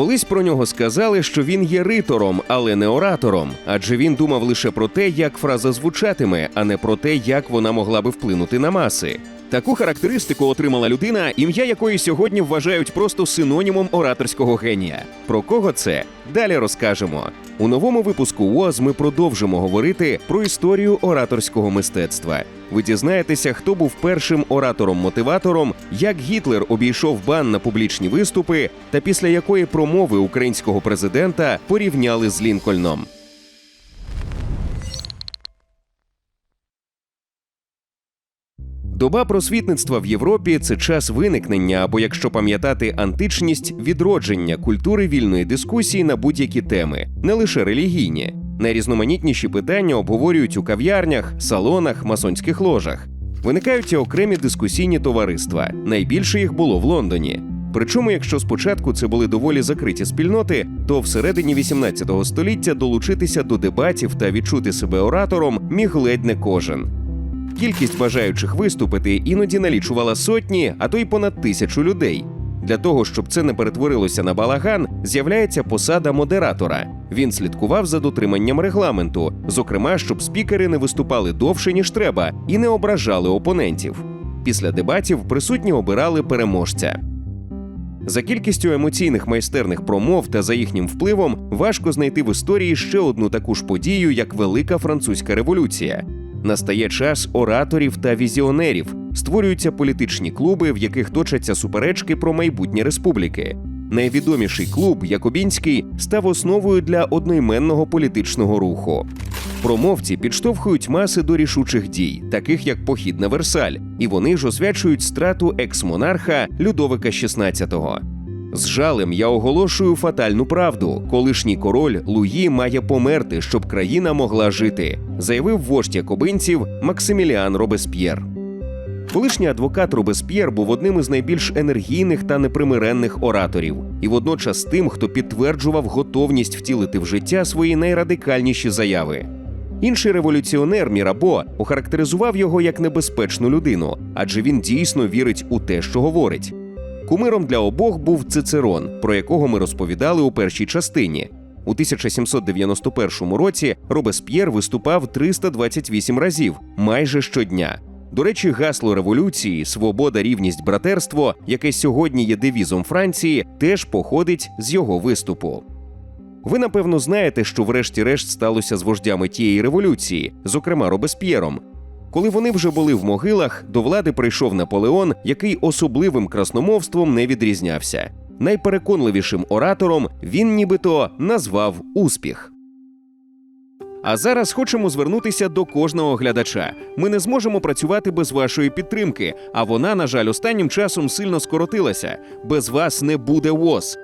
Колись про нього сказали, що він є ритором, але не оратором, адже він думав лише про те, як фраза звучатиме, а не про те, як вона могла би вплинути на маси. Таку характеристику отримала людина, ім'я якої сьогодні вважають просто синонімом ораторського генія. Про кого це? Далі розкажемо. У новому випуску УОЗ ми продовжимо говорити про історію ораторського мистецтва. Ви дізнаєтеся, хто був першим оратором-мотиватором, як Гітлер обійшов бан на публічні виступи, та після якої промови українського президента порівняли з Лінкольном. Доба просвітництва в Європі це час виникнення, або якщо пам'ятати античність, відродження культури вільної дискусії на будь-які теми, не лише релігійні. Найрізноманітніші питання обговорюють у кав'ярнях, салонах, масонських ложах. Виникають і окремі дискусійні товариства. Найбільше їх було в Лондоні. Причому, якщо спочатку це були доволі закриті спільноти, то всередині 18 століття долучитися до дебатів та відчути себе оратором міг ледь не кожен. Кількість бажаючих виступити іноді налічувала сотні, а то й понад тисячу людей. Для того, щоб це не перетворилося на балаган, з'являється посада модератора. Він слідкував за дотриманням регламенту, зокрема, щоб спікери не виступали довше, ніж треба, і не ображали опонентів. Після дебатів присутні обирали переможця. За кількістю емоційних майстерних промов та за їхнім впливом важко знайти в історії ще одну таку ж подію, як Велика Французька революція. Настає час ораторів та візіонерів. Створюються політичні клуби, в яких точаться суперечки про майбутнє республіки. Найвідоміший клуб Якобінський став основою для одноіменного політичного руху. Промовці підштовхують маси до рішучих дій, таких як похід на Версаль, і вони ж освячують страту екс-монарха Людовика XVI. З жалем я оголошую фатальну правду. Колишній король Луї має померти, щоб країна могла жити, заявив вождь якобинців Максиміліан Робесп'єр. Колишній адвокат Робесп'єр був одним із найбільш енергійних та непримиренних ораторів, і водночас тим, хто підтверджував готовність втілити в життя свої найрадикальніші заяви. Інший революціонер Мірабо охарактеризував його як небезпечну людину, адже він дійсно вірить у те, що говорить. Кумиром для обох був Цицерон, про якого ми розповідали у першій частині. У 1791 році Робесп'єр виступав 328 разів майже щодня. До речі, гасло революції Свобода, рівність, братерство, яке сьогодні є девізом Франції, теж походить з його виступу. Ви напевно знаєте, що врешті-решт сталося з вождями тієї революції, зокрема Робесп'єром. Коли вони вже були в могилах, до влади прийшов Наполеон, який особливим красномовством не відрізнявся. Найпереконливішим оратором він нібито назвав успіх. А зараз хочемо звернутися до кожного глядача. Ми не зможемо працювати без вашої підтримки, а вона, на жаль, останнім часом сильно скоротилася. Без вас не буде ВОЗ.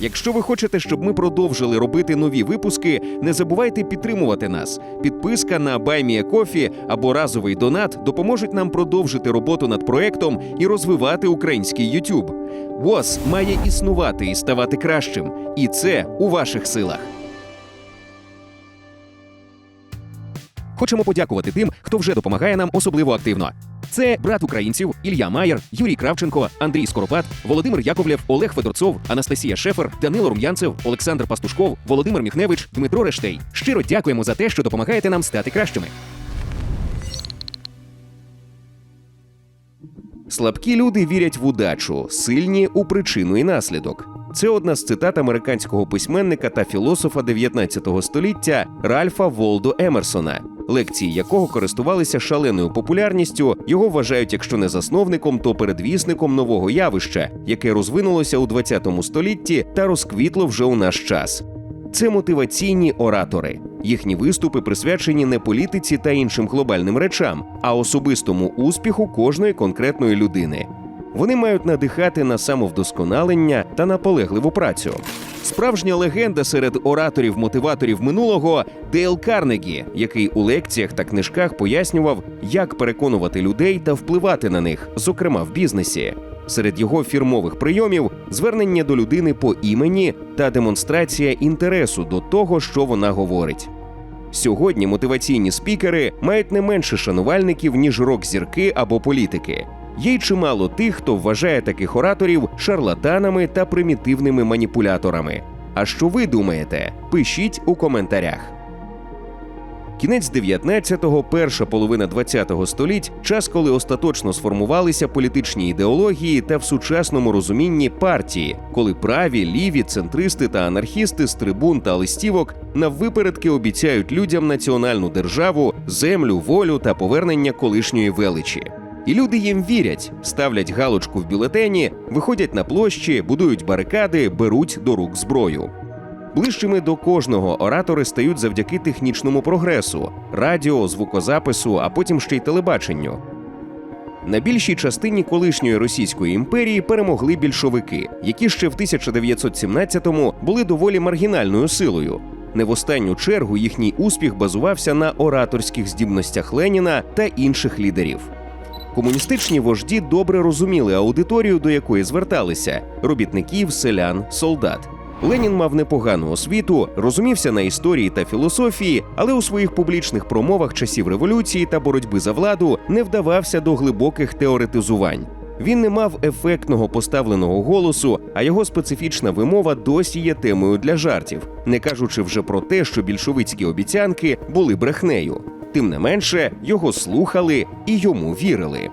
Якщо ви хочете, щоб ми продовжили робити нові випуски, не забувайте підтримувати нас. Підписка на Кофі або разовий донат допоможуть нам продовжити роботу над проектом і розвивати український YouTube. ВОЗ має існувати і ставати кращим, і це у ваших силах. Хочемо подякувати тим, хто вже допомагає нам особливо активно. Це брат українців Ілля Маєр, Юрій Кравченко, Андрій Скоропад, Володимир Яковлєв, Олег Федорцов, Анастасія Шефер, Данило Рум'янцев, Олександр Пастушков, Володимир Міхневич, Дмитро Рештей. Щиро дякуємо за те, що допомагаєте нам стати кращими. Слабкі люди вірять в удачу, сильні у причину і наслідок. Це одна з цитат американського письменника та філософа 19 століття Ральфа Волдо Емерсона, лекції якого користувалися шаленою популярністю. Його вважають, якщо не засновником, то передвісником нового явища, яке розвинулося у 20 столітті та розквітло вже у наш час. Це мотиваційні оратори. Їхні виступи присвячені не політиці та іншим глобальним речам, а особистому успіху кожної конкретної людини. Вони мають надихати на самовдосконалення та наполегливу працю. Справжня легенда серед ораторів-мотиваторів минулого Дейл Карнегі, який у лекціях та книжках пояснював, як переконувати людей та впливати на них, зокрема в бізнесі. Серед його фірмових прийомів звернення до людини по імені та демонстрація інтересу до того, що вона говорить. Сьогодні мотиваційні спікери мають не менше шанувальників, ніж рок-зірки або політики. Є й чимало тих, хто вважає таких ораторів шарлатанами та примітивними маніпуляторами. А що ви думаєте? Пишіть у коментарях. Кінець 19-го, перша половина 20-го століть час, коли остаточно сформувалися політичні ідеології та в сучасному розумінні партії, коли праві, ліві, центристи та анархісти з трибун та листівок наввипередки обіцяють людям національну державу, землю, волю та повернення колишньої величі. І люди їм вірять, ставлять галочку в бюлетені, виходять на площі, будують барикади, беруть до рук зброю. Ближчими до кожного оратори стають завдяки технічному прогресу, радіо, звукозапису, а потім ще й телебаченню. На більшій частині колишньої Російської імперії перемогли більшовики, які ще в 1917-му були доволі маргінальною силою. Не в останню чергу їхній успіх базувався на ораторських здібностях Леніна та інших лідерів. Комуністичні вожді добре розуміли аудиторію, до якої зверталися робітників, селян, солдат. Ленін мав непогану освіту, розумівся на історії та філософії, але у своїх публічних промовах часів революції та боротьби за владу не вдавався до глибоких теоретизувань. Він не мав ефектного поставленого голосу, а його специфічна вимова досі є темою для жартів, не кажучи вже про те, що більшовицькі обіцянки були брехнею. Тим не менше, його слухали і йому вірили.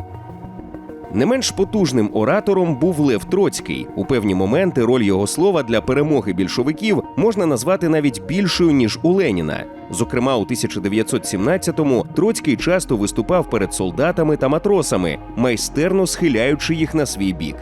Не менш потужним оратором був Лев Троцький. У певні моменти роль його слова для перемоги більшовиків можна назвати навіть більшою ніж у Леніна. Зокрема, у 1917-му Троцький часто виступав перед солдатами та матросами, майстерно схиляючи їх на свій бік.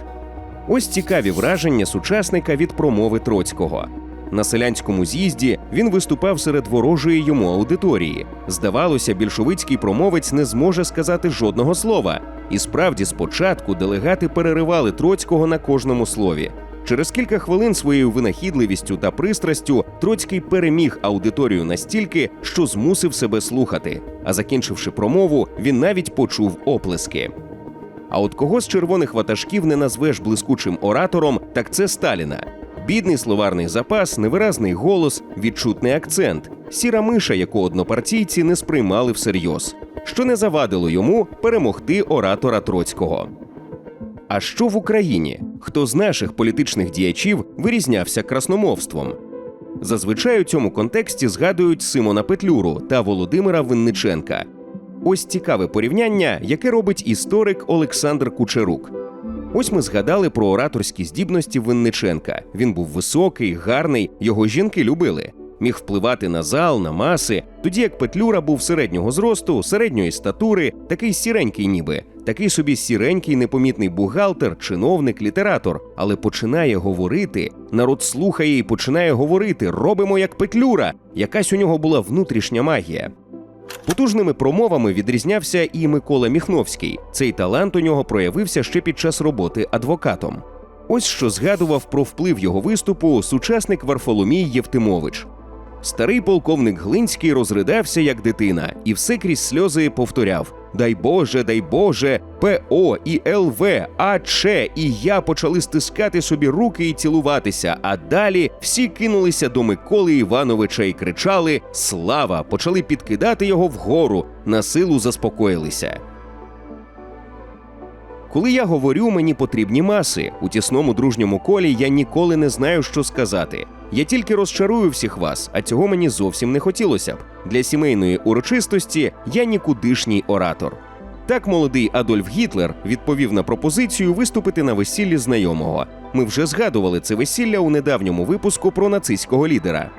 Ось цікаві враження сучасника від промови Троцького. На селянському з'їзді він виступав серед ворожої йому аудиторії. Здавалося, більшовицький промовець не зможе сказати жодного слова. І справді, спочатку делегати переривали Троцького на кожному слові. Через кілька хвилин своєю винахідливістю та пристрастю Троцький переміг аудиторію настільки, що змусив себе слухати. А закінчивши промову, він навіть почув оплески. А от кого з червоних ватажків не назвеш блискучим оратором, так це Сталіна. Бідний словарний запас, невиразний голос, відчутний акцент, сіра миша, яку однопартійці не сприймали всерйоз, що не завадило йому перемогти оратора Троцького. А що в Україні? Хто з наших політичних діячів вирізнявся красномовством? Зазвичай у цьому контексті згадують Симона Петлюру та Володимира Винниченка. Ось цікаве порівняння, яке робить історик Олександр Кучерук. Ось ми згадали про ораторські здібності Винниченка. Він був високий, гарний, його жінки любили. Міг впливати на зал, на маси, тоді як Петлюра був середнього зросту, середньої статури, такий сіренький, ніби, такий собі сіренький непомітний бухгалтер, чиновник, літератор, але починає говорити. Народ слухає і починає говорити: робимо як Петлюра. Якась у нього була внутрішня магія. Потужними промовами відрізнявся і Микола Міхновський. Цей талант у нього проявився ще під час роботи адвокатом. Ось що згадував про вплив його виступу сучасник Варфоломій Євтимович. Старий полковник Глинський розридався як дитина, і все крізь сльози повторяв: Дай Боже, дай Боже, ПО і ЛВ, АЧ і я почали стискати собі руки і цілуватися. А далі всі кинулися до Миколи Івановича і кричали Слава! Почали підкидати його вгору, на силу заспокоїлися. Коли я говорю, мені потрібні маси. У тісному дружньому колі я ніколи не знаю, що сказати. Я тільки розчарую всіх вас, а цього мені зовсім не хотілося б. Для сімейної урочистості я нікудишній оратор. Так молодий Адольф Гітлер відповів на пропозицію виступити на весіллі знайомого. Ми вже згадували це весілля у недавньому випуску про нацистського лідера.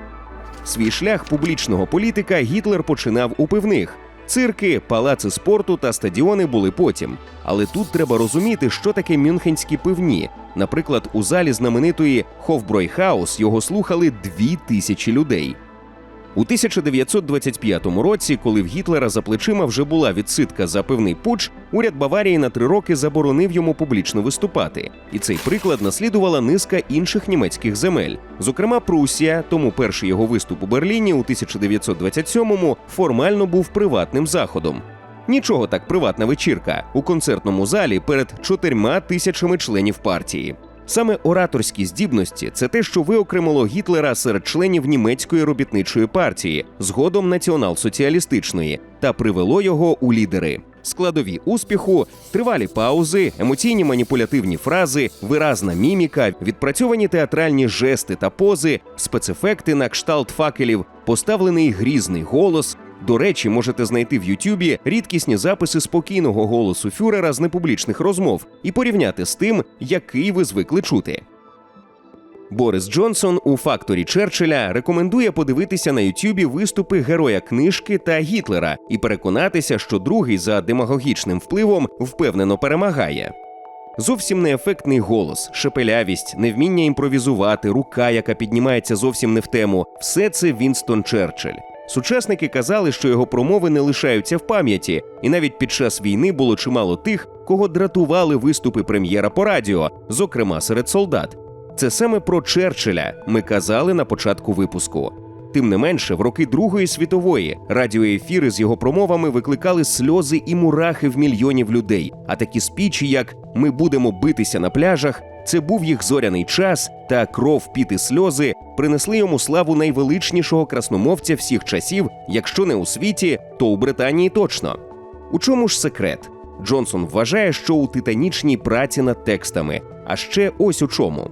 Свій шлях публічного політика Гітлер починав у пивних. Цирки, палаци спорту та стадіони були потім. Але тут треба розуміти, що таке мюнхенські пивні. Наприклад, у залі знаменитої Хофбройхаус його слухали дві тисячі людей. У 1925 році, коли в Гітлера за плечима вже була відсидка за пивний пуч, уряд Баварії на три роки заборонив йому публічно виступати. І цей приклад наслідувала низка інших німецьких земель, зокрема Прусія. Тому перший його виступ у Берліні у 1927-му формально був приватним заходом. Нічого так приватна вечірка у концертному залі перед чотирма тисячами членів партії. Саме ораторські здібності це те, що виокремило Гітлера серед членів німецької робітничої партії, згодом націонал-соціалістичної, та привело його у лідери. складові успіху, тривалі паузи, емоційні маніпулятивні фрази, виразна міміка, відпрацьовані театральні жести та пози, спецефекти на кшталт факелів, поставлений грізний голос. До речі, можете знайти в Ютубі рідкісні записи спокійного голосу фюрера з непублічних розмов і порівняти з тим, який ви звикли чути. Борис Джонсон у факторі Черчилля рекомендує подивитися на Ютубі виступи героя книжки та Гітлера і переконатися, що другий за демагогічним впливом впевнено перемагає. Зовсім неефектний голос, шепелявість, невміння імпровізувати, рука, яка піднімається зовсім не в тему все це Вінстон Черчилль. Сучасники казали, що його промови не лишаються в пам'яті, і навіть під час війни було чимало тих, кого дратували виступи прем'єра по радіо, зокрема серед солдат. Це саме про Черчилля ми казали на початку випуску. Тим не менше, в роки Другої світової радіоефіри з його промовами викликали сльози і мурахи в мільйонів людей. А такі спічі, як Ми будемо битися на пляжах, це був їх зоряний час, та кров, піти сльози принесли йому славу найвеличнішого красномовця всіх часів, якщо не у світі, то у Британії точно. У чому ж секрет? Джонсон вважає, що у титанічній праці над текстами, а ще ось у чому.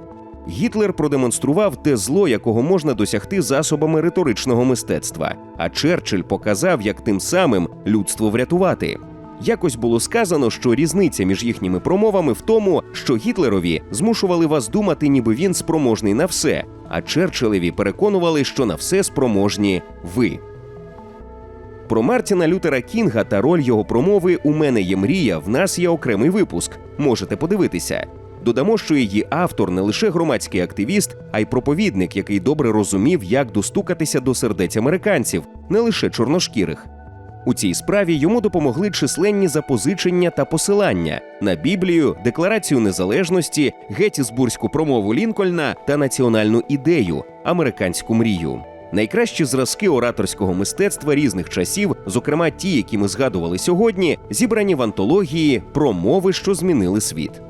Гітлер продемонстрував те зло, якого можна досягти засобами риторичного мистецтва. А Черчилль показав, як тим самим людство врятувати. Якось було сказано, що різниця між їхніми промовами в тому, що Гітлерові змушували вас думати, ніби він спроможний на все, а Черчиллеві переконували, що на все спроможні ви. Про Мартіна Лютера Кінга та роль його промови У мене є мрія. В нас є окремий випуск. Можете подивитися. Додамо, що її автор не лише громадський активіст, а й проповідник, який добре розумів, як достукатися до сердець американців, не лише чорношкірих. У цій справі йому допомогли численні запозичення та посилання на Біблію, Декларацію незалежності, Геттісбурзьку промову Лінкольна та національну ідею американську мрію. Найкращі зразки ораторського мистецтва різних часів, зокрема ті, які ми згадували сьогодні, зібрані в антології Промови, що змінили світ.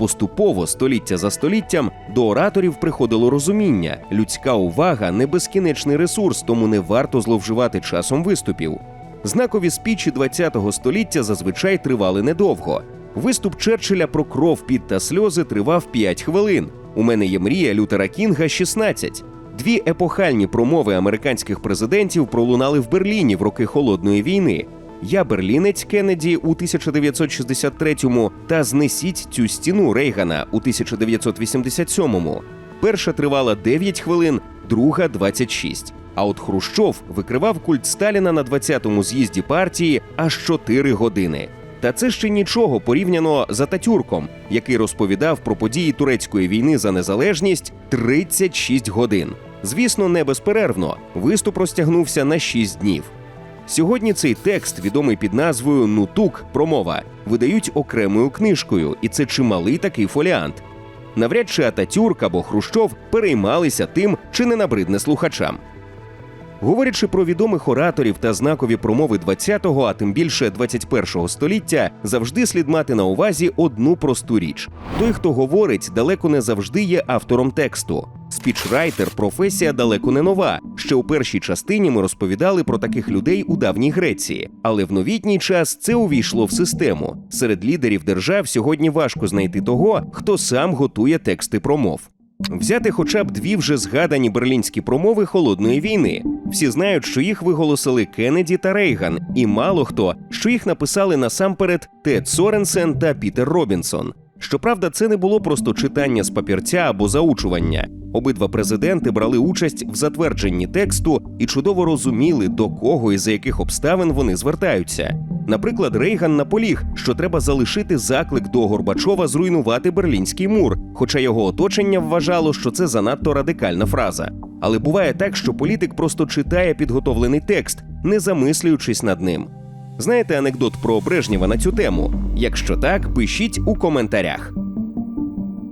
Поступово, століття за століттям, до ораторів приходило розуміння: людська увага не безкінечний ресурс, тому не варто зловживати часом виступів. Знакові спічі ХХ століття зазвичай тривали недовго. Виступ Черчилля про кров, під та сльози тривав 5 хвилин. У мене є мрія Лютера Кінга 16. Дві епохальні промови американських президентів пролунали в Берліні в роки холодної війни. Я берлінець Кеннеді у 1963-му та знесіть цю стіну Рейгана у 1987-му. Перша тривала 9 хвилин, друга 26. А от Хрущов викривав культ Сталіна на 20-му з'їзді партії аж 4 години. Та це ще нічого порівняно з Ататюрком, який розповідав про події турецької війни за незалежність 36 годин. Звісно, не безперервно. Виступ розтягнувся на 6 днів. Сьогодні цей текст, відомий під назвою Нутук промова, видають окремою книжкою, і це чималий такий фоліант. Навряд чи Ататюрк або Хрущов переймалися тим, чи не набридне слухачам. Говорячи про відомих ораторів та знакові промови 20-го, а тим більше 21-го століття, завжди слід мати на увазі одну просту річ: той, хто говорить, далеко не завжди є автором тексту. Спічрайтер професія далеко не нова. Ще у першій частині ми розповідали про таких людей у давній Греції, але в новітній час це увійшло в систему. Серед лідерів держав сьогодні важко знайти того, хто сам готує тексти промов. Взяти хоча б дві вже згадані берлінські промови холодної війни. Всі знають, що їх виголосили Кеннеді та Рейган, і мало хто, що їх написали насамперед Тед Соренсен та Пітер Робінсон. Щоправда, це не було просто читання з папірця або заучування. Обидва президенти брали участь в затвердженні тексту і чудово розуміли, до кого і за яких обставин вони звертаються. Наприклад, Рейган наполіг, що треба залишити заклик до Горбачова зруйнувати Берлінський мур, хоча його оточення вважало, що це занадто радикальна фраза. Але буває так, що політик просто читає підготовлений текст, не замислюючись над ним. Знаєте анекдот про Брежнєва на цю тему? Якщо так, пишіть у коментарях.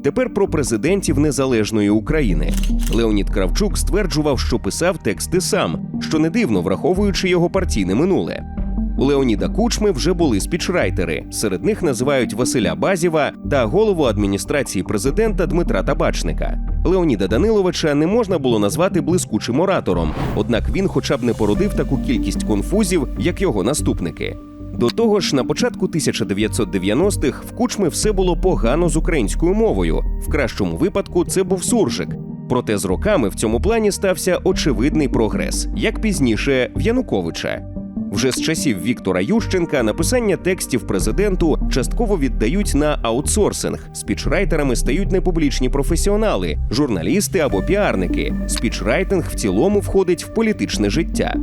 Тепер про президентів незалежної України. Леонід Кравчук стверджував, що писав тексти сам, що не дивно, враховуючи його партійне минуле. У Леоніда Кучми вже були спічрайтери. Серед них називають Василя Базєва та голову адміністрації президента Дмитра Табачника. Леоніда Даниловича не можна було назвати блискучим оратором, однак він, хоча б не породив таку кількість конфузів, як його наступники. До того ж, на початку 1990-х в кучми все було погано з українською мовою. В кращому випадку це був суржик. Проте з роками в цьому плані стався очевидний прогрес, як пізніше в Януковича. Вже з часів Віктора Ющенка написання текстів президенту частково віддають на аутсорсинг. Спічрайтерами стають непублічні професіонали, журналісти або піарники. Спічрайтинг в цілому входить в політичне життя.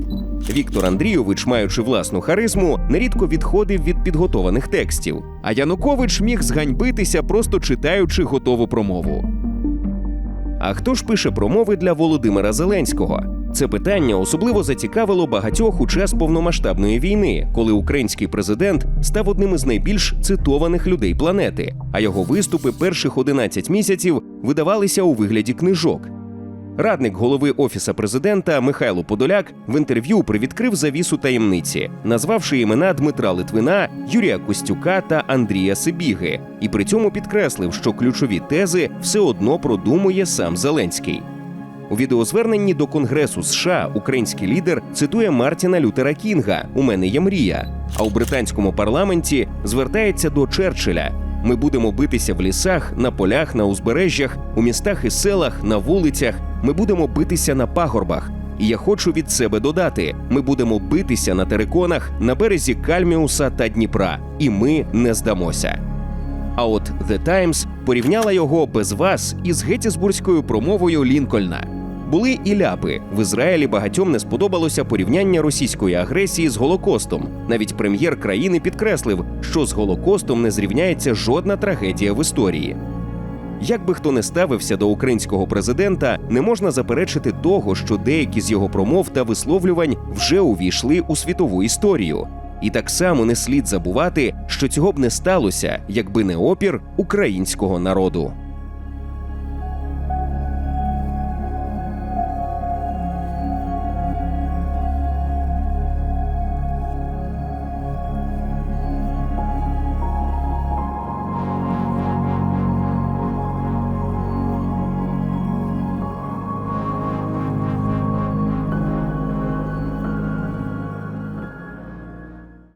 Віктор Андрійович, маючи власну харизму, нерідко відходив від підготованих текстів. А Янукович міг зганьбитися, просто читаючи готову промову. А хто ж пише промови для Володимира Зеленського? Це питання особливо зацікавило багатьох у час повномасштабної війни, коли український президент став одним із найбільш цитованих людей планети, а його виступи перших 11 місяців видавалися у вигляді книжок. Радник голови офіса президента Михайло Подоляк в інтерв'ю привідкрив завісу таємниці, назвавши імена Дмитра Литвина, Юрія Костюка та Андрія Сибіги, і при цьому підкреслив, що ключові тези все одно продумує сам Зеленський. У відеозверненні до Конгресу США український лідер цитує Мартіна Лютера Кінга У мене є мрія. А у британському парламенті звертається до Черчилля. Ми будемо битися в лісах, на полях, на узбережжях, у містах і селах, на вулицях. Ми будемо битися на пагорбах. І я хочу від себе додати: ми будемо битися на териконах на березі Кальміуса та Дніпра, і ми не здамося. А от The Times порівняла його без вас із геттісбурзькою промовою Лінкольна. Були і ляпи. В Ізраїлі багатьом не сподобалося порівняння російської агресії з Голокостом. Навіть прем'єр країни підкреслив, що з Голокостом не зрівняється жодна трагедія в історії. Як би хто не ставився до українського президента, не можна заперечити того, що деякі з його промов та висловлювань вже увійшли у світову історію. І так само не слід забувати, що цього б не сталося, якби не опір українського народу.